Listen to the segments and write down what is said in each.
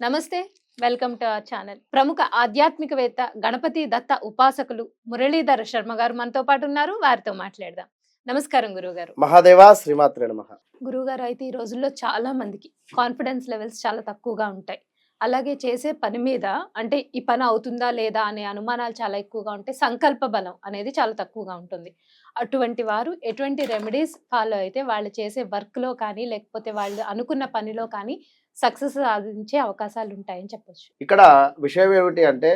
నమస్తే welcome to our channel. ప్రముఖ ఆధ్యాత్మికవేత్త గణపతి దత్త ఉపాసకులు మురళీధర శర్మ గారు మనతో పాటు ఉన్నారు. వారితో మాట్లాడదాం. నమస్కారం గురువు గారు మహాదేవ శ్రీమాత్రే నమ. గురువు గారు అయితే ఈ రోజుల్లో చాలా మందికి కాన్ఫిడెన్స్ లెవెల్స్ చాలా తక్కువగా ఉంటాయి. అలాగే చేసే పని మీద అంటే ఈ పని అవుతుందా లేదా అనే అనుమానాలు చాలా ఎక్కువగా ఉంటాయి సంకల్ప బలం అనేది చాలా తక్కువగా ఉంటుంది. అటువంటి వారు ఎటువంటి రెమెడీస్ ఫాలో అయితే వాళ్ళు చేసే వర్క్లో కానీ లేకపోతే వాళ్ళు అనుకున్న పనిలో కానీ సక్సెస్ సాధించే అవకాశాలు ఉంటాయని చెప్పొచ్చు. ఇక్కడ విషయం ఏమిటి అంటే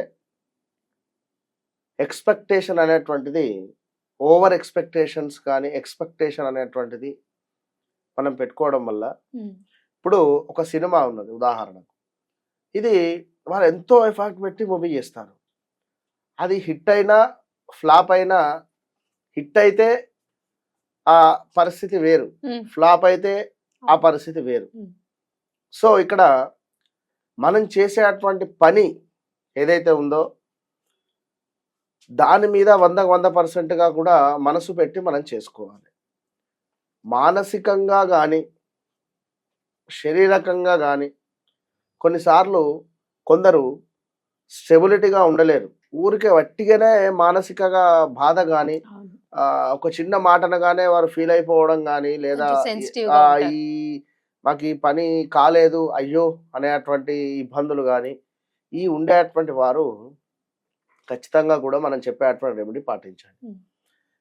ఎక్స్పెక్టేషన్ అనేటువంటిది ఓవర్ ఎక్స్పెక్టేషన్స్ కానీ ఎక్స్పెక్టేషన్ అనేటువంటిది మనం పెట్టుకోవడం వల్ల ఇప్పుడు ఒక సినిమా ఉన్నది ఉదాహరణకు. ఇది వాళ్ళు ఎంతో ఎఫర్ట్ పెట్టి మూవీ చేస్తారు. అది హిట్ అయినా ఫ్లాప్ అయినా హిట్ అయితే ఆ పరిస్థితి వేరు. ఫ్లాప్ అయితే ఆ పరిస్థితి వేరు. సో ఇక్కడ మనం చేసేటువంటి పని ఏదైతే ఉందో దాని మీద వందకు వంద పర్సెంట్గా కూడా మనసు పెట్టి మనం చేసుకోవాలి మానసికంగా కానీ శారీరకంగా కానీ కొన్నిసార్లు కొందరు స్టెబిలిటీగా ఉండలేరు ఊరికే వట్టిగానే మానసికంగా బాధ కానీ. ఒక చిన్న మాటనగానే వారు ఫీల్ అయిపోవడం కానీ లేదా. ఈ మాకు ఈ పని కాలేదు అయ్యో అనేటువంటి ఇబ్బందులు కానీ ఈ ఉండేటువంటి వారు ఖచ్చితంగా కూడా మనం చెప్పేటువంటి రెమెడీ పాటించాలి.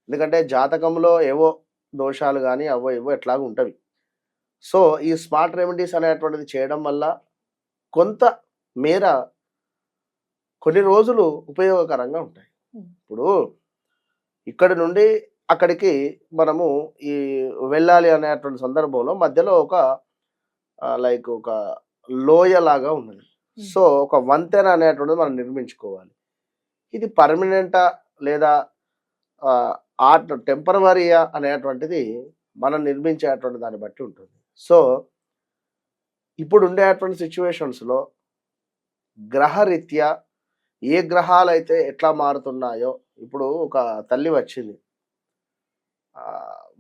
ఎందుకంటే జాతకంలో ఏవో దోషాలు కానీ అవో ఏవో ఎట్లాగో ఉంటవి సో ఈ స్మార్ట్ రెమెడీస్ అనేటువంటిది చేయడం వల్ల కొంత మేర కొన్ని రోజులు ఉపయోగకరంగా ఉంటాయి. ఇప్పుడు ఇక్కడి నుండి అక్కడికి మనము ఈ వెళ్ళాలి అనేటువంటి సందర్భంలో మధ్యలో ఒక లైక్ ఒక లోయ లాగా ఉన్నది. సో ఒక వంతెన అనేటువంటిది మనం నిర్మించుకోవాలి. ఇది పర్మనెంటా లేదా ఆర్ట్ టెంపరవరీయా అనేటువంటిది మనం నిర్మించేటువంటి దాన్ని బట్టి ఉంటుంది. సో ఇప్పుడు ఉండేటువంటి సిచ్యువేషన్స్లో గ్రహరీత్యా ఏ గ్రహాలు అయితే ఎట్లా మారుతున్నాయో ఇప్పుడు ఒక తల్లి వచ్చింది.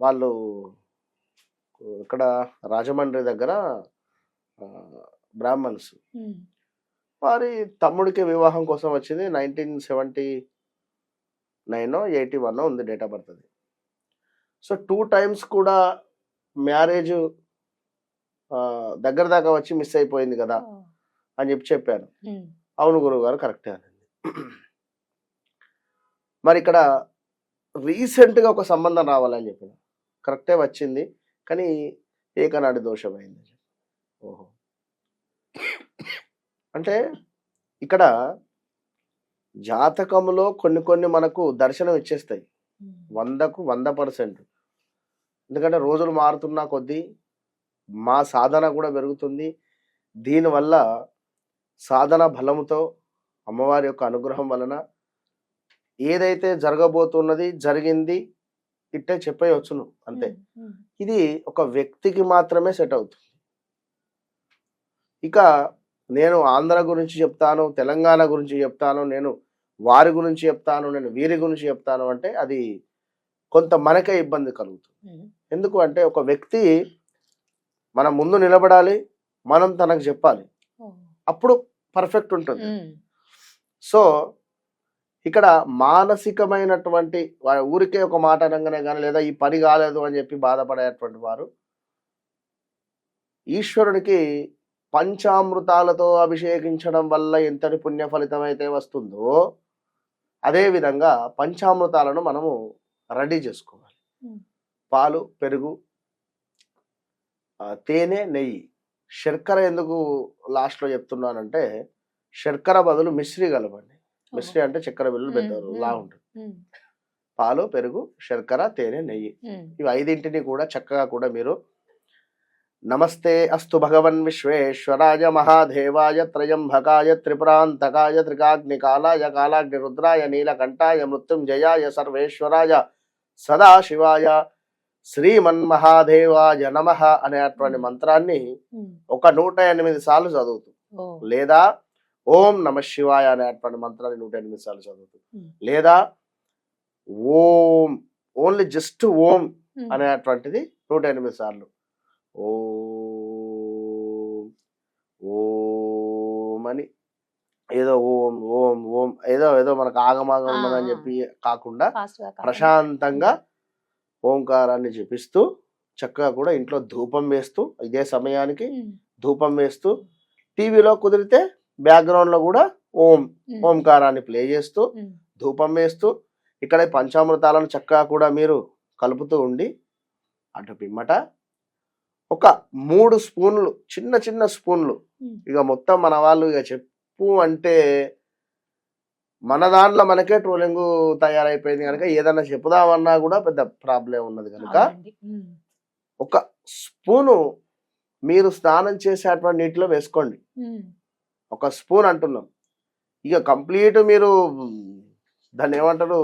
వాళ్ళు ఇక్కడ రాజమండ్రి దగ్గర బ్రాహ్మణ్స్. వారి తమ్ముడికి వివాహం కోసం వచ్చింది nineteen seventy nine eighty one ఉంది డేట్ ఆఫ్ బర్త్ అది సో టూ టైమ్స్ కూడా మ్యారేజ్ దగ్గర దాకా వచ్చి మిస్ అయిపోయింది కదా. అని చెప్పి చెప్పాను. అవును గురువు గారు కరెక్టే అనింది మరి ఇక్కడ రీసెంట్గా ఒక సంబంధం రావాలని చెప్పిన కరెక్టే వచ్చింది కానీ ఏకనాటి దోషమైంది అంటే ఇక్కడ జాతకములో కొన్ని కొన్ని మనకు దర్శనం ఇచ్చేస్తాయి. వందకు వంద పర్సెంట్. ఎందుకంటే రోజులు మారుతున్న కొద్దీ మా సాధన కూడా పెరుగుతుంది. దీనివల్ల సాధన బలముతో అమ్మవారి యొక్క అనుగ్రహం వలన ఏదైతే జరగబోతున్నది జరిగింది ఇట్టే చెప్పేయచ్చును అంతే. ఇది ఒక వ్యక్తికి మాత్రమే సెట్ అవుతుంది. ఇక నేను ఆంధ్ర గురించి చెప్తాను తెలంగాణ గురించి చెప్తాను నేను వారి గురించి చెప్తాను నేను వీరి గురించి చెప్తాను అంటే అది కొంత మనకే ఇబ్బంది కలుగుతుంది. ఎందుకు అంటే ఒక వ్యక్తి మన ముందు నిలబడాలి మనం తనకు చెప్పాలి. అప్పుడు పర్ఫెక్ట్ ఉంటుంది. సో ఇక్కడ మానసికమైనటువంటి ఊరికే ఒక మాట అనగానే కానీ లేదా ఈ పని కాలేదు అని చెప్పి బాధపడేటువంటి వారు ఈశ్వరుడికి పంచామృతాలతో అభిషేకించడం వల్ల ఎంతటి పుణ్య ఫలితం అయితే వస్తుందో అదే విధంగా పంచామృతాలను మనము రెడీ చేసుకోవాలి. పాలు పెరుగు తేనె నెయ్యి శర్కర ఎందుకు లాస్ట్లో చెప్తున్నానంటే శర్కర బదులు మిశ్రీ కలపండి మిశ్రీ అంటే చక్కెర బిల్లు hmm. లా ఉంటుంది. పాలు పెరుగు శర్కర తేనె నెయ్యి. ఇవి ఐదింటిని కూడా చక్కగా కూడా మీరు నమస్తే అస్తు భగవన్ విశ్వేశ్వరాయ మహాదేవాయ త్రయంభకాయ త్రిపురాంతకాయ త్రికాగ్నికాలాయ కాలాగ్ని రుద్రాయ నీలకంఠాయ మృత్యుంజయాయ సర్వేశ్వరాయ సదాశివాయ శ్రీమన్మహాదేవాయ నమ అనేటువంటి మంత్రాన్ని. ఒక నూట ఎనిమిది సార్లు చదువుతూ. లేదా ఓం నమ శివాయ అనేటువంటి మంత్రాన్ని నూట ఎనిమిది సార్లు చదువుతూ. లేదా ఓం ఓన్లీ జస్ట్ ఓం. అనేటువంటిది నూట ఎనిమిది సార్లు ఓం ఓం ఏదో ఓం ఓం ఓం ఏదో ఏదో మనకు ఆగమాగం ఉన్నదని. చెప్పి కాకుండా. ప్రశాంతంగా ఓంకారాన్ని జపిస్తూ చక్కగా కూడా ఇంట్లో ధూపం వేస్తూ ఇదే సమయానికి ధూపం వేస్తూ టీవీలో కుదిరితే background లో కూడా ఓం ఓంకారాన్ని ప్లే చేస్తూ ధూపం వేస్తూ ఇక్కడ పంచామృతాలను చక్కగా కూడా మీరు కలుపుతూ ఉండి అటు పిమ్మట ఒక మూడు స్పూన్లు చిన్న చిన్న స్పూన్లు. ఇక మొత్తం మన వాళ్ళు ఇక చెప్పు అంటే మన దాంట్లో మనకే ట్రోలింగ్ తయారైపోయింది కనుక ఏదన్నా చెప్పుదామన్నా కూడా పెద్ద ప్రాబ్లం ఉన్నది కనుక ఒక స్పూను మీరు స్నానం చేసేటువంటి నీటిలో వేసుకోండి. ఒక స్పూన్ అంటున్నాం. ఇక కంప్లీట్ మీరు దాన్ని ఏమంటారు?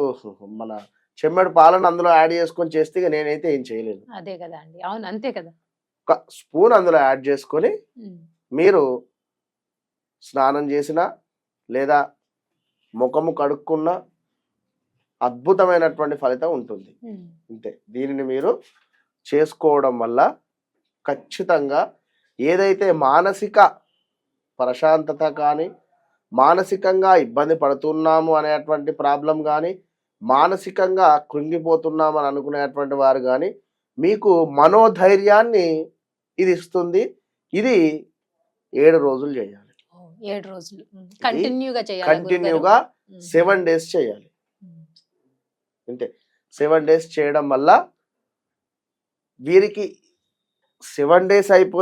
మన చెమ్మెడు పాలను అందులో యాడ్ చేసుకొని చేస్తే ఇక నేనైతే ఏం చేయలేను. అదే కదా అండి. అవును అంతే కదా. ఒక స్పూన్ అందులో యాడ్ చేసుకొని మీరు స్నానం చేసిన లేదా ముఖము కడుక్కున్న అద్భుతమైనటువంటి ఫలితం ఉంటుంది. అంతే దీనిని మీరు చేసుకోవడం వల్ల ఖచ్చితంగా ఏదైతే మానసిక ప్రశాంతత కానీ మానసికంగా ఇబ్బంది పడుతున్నాము అనేటువంటి ప్రాబ్లం కానీ మానసికంగా కృంగిపోతున్నాము అని అనుకునేటువంటి వారు కానీ మీకు మనోధైర్యాన్ని ఇది ఇస్తుంది. ఇది ఏడు రోజులు చేయాలి. ఓ, ఏడు రోజులు. కంటిన్యూగా చేయాలి కంటిన్యూగా సెవెన్ డేస్ చేయాలి. అంతే సెవెన్ డేస్ చేయడం వల్ల వీరికి సెవెన్ డేస్ అయిపోయి